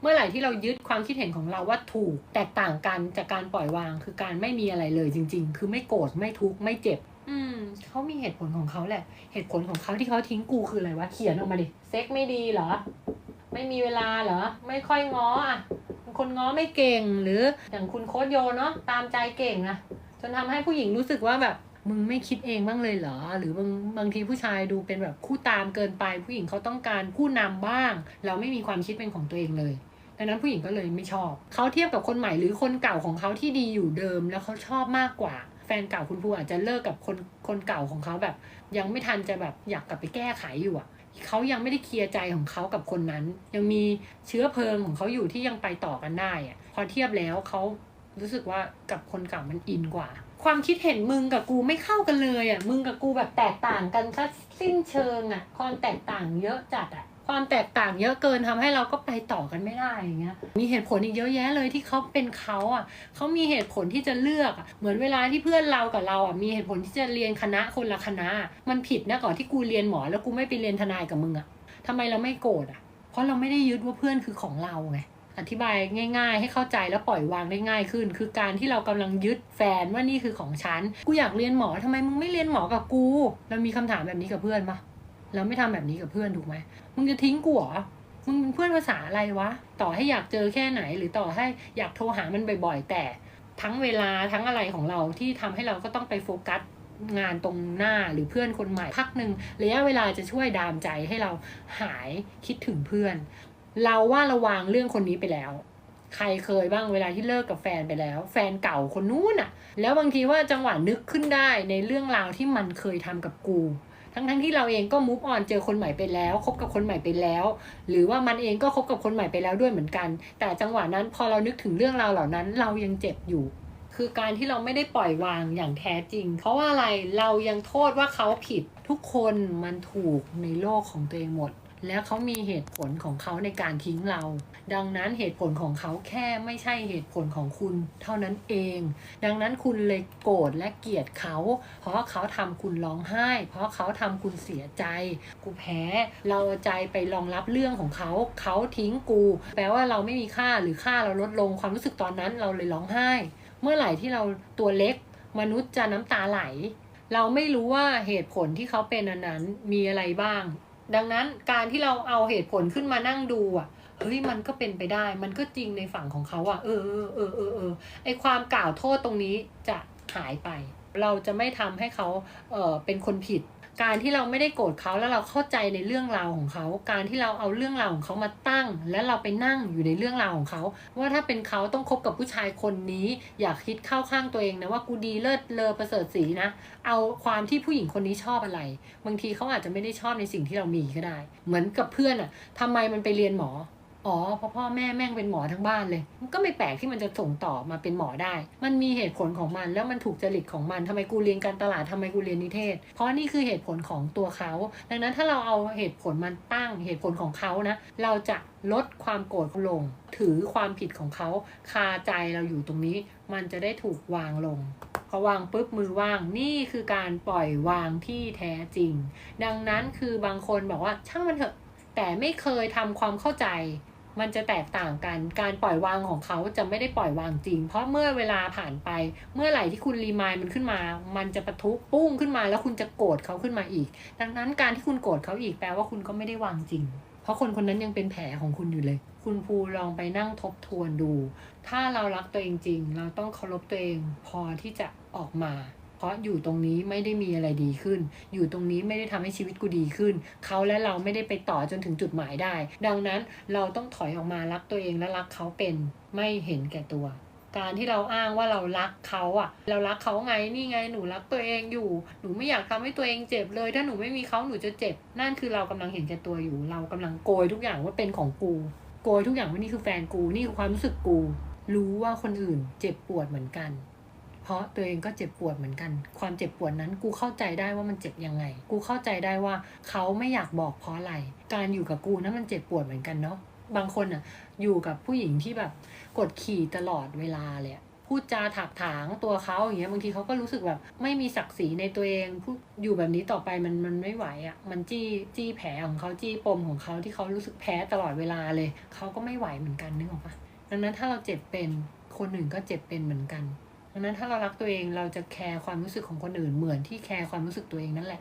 เมื่อไหร่ที่เรายึดความคิดเห็นของเราว่าถูกแตกต่างกันจากการปล่อยวาง คือการไม่มีอะไรเลยจริง ๆ คือไม่โกรธไม่ทุกข์ไม่เจ็บ อืมเขามีเหตุผลของเขาแหละ เหตุผลของเขาที่เขาทิ้งกูคืออะไรวะเขียนออกมาดิเซ็กไม่ดีเหรอ ไม่มีเวลาเหรอ ไม่ค่อยง้ออะเป็นคนง้อไม่เก่งหรืออย่างคุณโค้ดโยเนาะตามใจเก่งนะจนทำให้ผู้หญิงรู้สึกว่าแบบมึงไม่คิดเองบ้างเลยเหรอ หรือบางบางทีผู้ชายดูเป็นแบบคู่ตามเกินไป ผู้หญิงเขาต้องการผู้นำบ้าง เราไม่มีความคิดเป็นของตัวเองเลย ดังนั้นผู้หญิงก็เลยไม่ชอบ เขาเทียบกับคนใหม่หรือคนเก่าของเขาที่ดีอยู่เดิม แล้วเขาชอบมากกว่า แฟนเก่าคุณภูอาจจะเลิกกับคนคนเก่าของเขาแบบ ยังไม่ทันจะแบบอยากกลับไปแก้ไขอยู่อะเขายังไม่ได้เคลียร์ใจของเขากับคนนั้น ยังมีเชื้อเพลิงของเขาอยู่ที่ยังไปต่อกันได้อะพอเทียบแล้วเขารู้สึกว่ากับคนเก่ามันอินกว่า ความคิดเห็นมึงกับกูไม่เข้ากันเลยอะมึงกับกูแบบแตกต่างกันซะสิ้นเชิงอะความแตกต่างเยอะจัดอะ ความแตกต่างเยอะเกินทำให้เราก็ไปต่อกันไม่ได้อย่างเงี้ยมีเหตุผลอีกเยอะแยะเลยที่เขาเป็นเขาอะเขามีเหตุผลที่จะเลือกอะเหมือนเวลาที่เพื่อนเรากับเราอะมีเหตุผลที่จะเรียนคณะคนละคณะ มันผิดนะก่อนที่กูเรียนหมอแล้วกูไม่ไปเรียนทนายกับมึงอะทำไมเราไม่โกรธอะ เพราะเราไม่ได้ยึดว่าเพื่อนคือของเราไงอธิบายง่าย ๆ ให้เข้าใจแล้วปล่อยวางได้ง่ายขึ้น คือการที่เรากำลังยึดแฟนว่านี่คือของฉัน กูอยากเรียนหมอทำไมมึงไม่เรียนหมอกับกู เรามีคำถามแบบนี้กับเพื่อนปะ เราไม่ทำแบบนี้กับเพื่อนถูกไหมมึงจะทิ้งกูเหรอมึงเป็นเพื่อนภาษาอะไรวะ ต่อให้อยากเจอแค่ไหน หรือต่อให้อยากโทรหามันบ่อยๆ แต่ทั้งเวลาทั้งอะไรของเราที่ทำให้เราก็ต้องไปโฟกัสงานตรงหน้าหรือเพื่อนคนใหม่พักหนึ่งระยะเวลาจะช่วยดามใจให้เราหายคิดถึงเพื่อน เราว่าระวางเรื่องคนนี้ไปแล้ว ใครเคยบ้างเวลาที่เลิกกับแฟนไปแล้ว แฟนเก่าคนนู้นอะแล้วบางทีว่าจังหวะนึกขึ้นได้ในเรื่องราวที่มันเคยทำกับกู ทั้งทั้งๆที่เราเองก็มูฟออนเจอคนใหม่ไปแล้วคบกับคนใหม่ไปแล้ว หรือว่ามันเองก็คบกับคนใหม่ไปแล้วด้วยเหมือนกัน แต่จังหวะนั้นพอเรานึกถึงเรื่องราวเหล่านั้น เรายังเจ็บอยู่ คือการที่เราไม่ได้ปล่อยวางอย่างแท้จริง เพราะว่าอะไรเรายังโทษว่าเขาผิดทุกคนมันถูกในโลกของตัวเองหมด แล้วเขามีเหตุผลของเขาในการทิ้งเรา ดังนั้นเหตุผลของเขาแค่ไม่ใช่เหตุผลของคุณเท่านั้นเอง ดังนั้นคุณเลยโกรธและเกลียดเขา เพราะเขาทำคุณร้องไห้ เพราะเขาทำคุณเสียใจ กูแพ้ เราใจไปรองรับเรื่องของเขา เขาทิ้งกู แปลว่าเราไม่มีค่าหรือค่าเราลดลงความรู้สึกตอนนั้นเราเลยร้องไห้ เมื่อไหร่ที่เราตัวเล็ก มนุษย์จะน้ำตาไหลเราไม่รู้ว่าเหตุผลที่เขาเป็นอันนั้นมีอะไรบ้าง ดังนั้นการที่เราเอาเหตุผลขึ้นมานั่งดูอะเฮ้ยมันก็เป็นไปได้ มันก็จริงในฝั่งของเขาอะเออเออเออเออเออไอความกล่าวโทษตรงนี้จะหายไป เราจะไม่ทำให้เขาเออเป็นคนผิด การที่เราไม่ได้โกรธเขาแล้วเราเข้าใจในเรื่องราวของเขา การที่เราเอาเรื่องราวของเขามาตั้ง แล้วเราไปนั่งอยู่ในเรื่องราวของเขา ว่าถ้าเป็นเขาต้องคบกับผู้ชายคนนี้ อยากคิดเข้าข้างตัวเองนะว่ากูดีเลิศเลอประเสริฐสีนะ เอาความที่ผู้หญิงคนนี้ชอบอะไร บางทีเขาอาจจะไม่ได้ชอบในสิ่งที่เรามีก็ได้ เหมือนกับเพื่อนอะทำไมมันไปเรียนหมอ อ๋อเพราะพ่อแม่แม่งเป็นหมอทั้งบ้านเลย มันก็ไม่แปลกที่มันจะส่งต่อมาเป็นหมอได้ มันมีเหตุผลของมันแล้วมันถูกจริตของมันทำไมกูเรียนการตลาดทำไมกูเรียนนิเทศ เพราะนี่คือเหตุผลของตัวเขา ดังนั้นถ้าเราเอาเหตุผลมันตั้งเหตุผลของเขานะ เราจะลดความโกรธลง ถือความผิดของเขาคาใจเราอยู่ตรงนี้ มันจะได้ถูกวางลงพอวางปุ๊บมือว่างนี่คือการปล่อยวางที่แท้จริง ดังนั้นคือบางคนบอกว่าช่างมันเถอะ แต่ไม่เคยทำความเข้าใจ มันจะแตกต่างกัน การปล่อยวางของเขาจะไม่ได้ปล่อยวางจริง เพราะเมื่อเวลาผ่านไป เมื่อไหร่ที่คุณรีมายมันขึ้นมา มันจะประทุปุ้งขึ้นมา แล้วคุณจะโกรธเขาขึ้นมาอีก ดังนั้นการที่คุณโกรธเขาอีกแปลว่าคุณก็ไม่ได้วางจริง เพราะคนคนนั้นยังเป็นแผลของคุณอยู่เลย คุณภูลองไปนั่งทบทวนดู ถ้าเรารักตัวเองจริง เราต้องเคารพตัวเองพอที่จะออกมา เพราะอยู่ตรงนี้ไม่ได้มีอะไรดีขึ้น อยู่ตรงนี้ไม่ได้ทำให้ชีวิตกูดีขึ้น เขาและเราไม่ได้ไปต่อจนถึงจุดหมายได้ ดังนั้นเราต้องถอยออกมารักตัวเองและรักเขาเป็นไม่เห็นแก่ตัว การที่เราอ้างว่าเรารักเขาอะเรารักเขาไงนี่ไงหนูรักตัวเองอยู่ หนูไม่อยากทำให้ตัวเองเจ็บเลย ถ้าหนูไม่มีเขาหนูจะเจ็บ นั่นคือเรากำลังเห็นแก่ตัวอยู่ เรากำลังโกยทุกอย่างว่าเป็นของกูโกยทุกอย่างว่านี่คือแฟนกูนี่คือความรู้สึกกู รู้ว่าคนอื่นเจ็บปวดเหมือนกัน เพราะตัวเองก็เจ็บปวดเหมือนกัน ความเจ็บปวดนั้นกูเข้าใจได้ว่ามันเจ็บยังไง กูเข้าใจได้ว่าเขาไม่อยากบอกเพราะอะไร การอยู่กับกูนั้นมันเจ็บปวดเหมือนกันเนาะ บางคนอะอยู่กับผู้หญิงที่แบบกดขี่ตลอดเวลาเลยพูดจาถากถางตัวเขาอย่างเงี้ยบางทีเขาก็รู้สึกแบบไม่มีศักดิ์ศรีในตัวเองพูดอยู่แบบนี้ต่อไปมันมันไม่ไหวอะ่ะมันจี้จี้แผลของเขาจี้ปมของเขาที่เขารู้สึกแพ้ตลอดเวลาเลยเขาก็ไม่ไหวเหมือนกันนึกออกปะดังนั้นถ้าเราเจ็บเป็นคนอื่นก็เจ็บเป็นเหมือนกัน ดังนั้นถ้าเรารักตัวเองเราจะแคร์ความรู้สึกของคนอื่นเหมือนที่แคร์ความรู้สึกตัวเองนั่นแหละ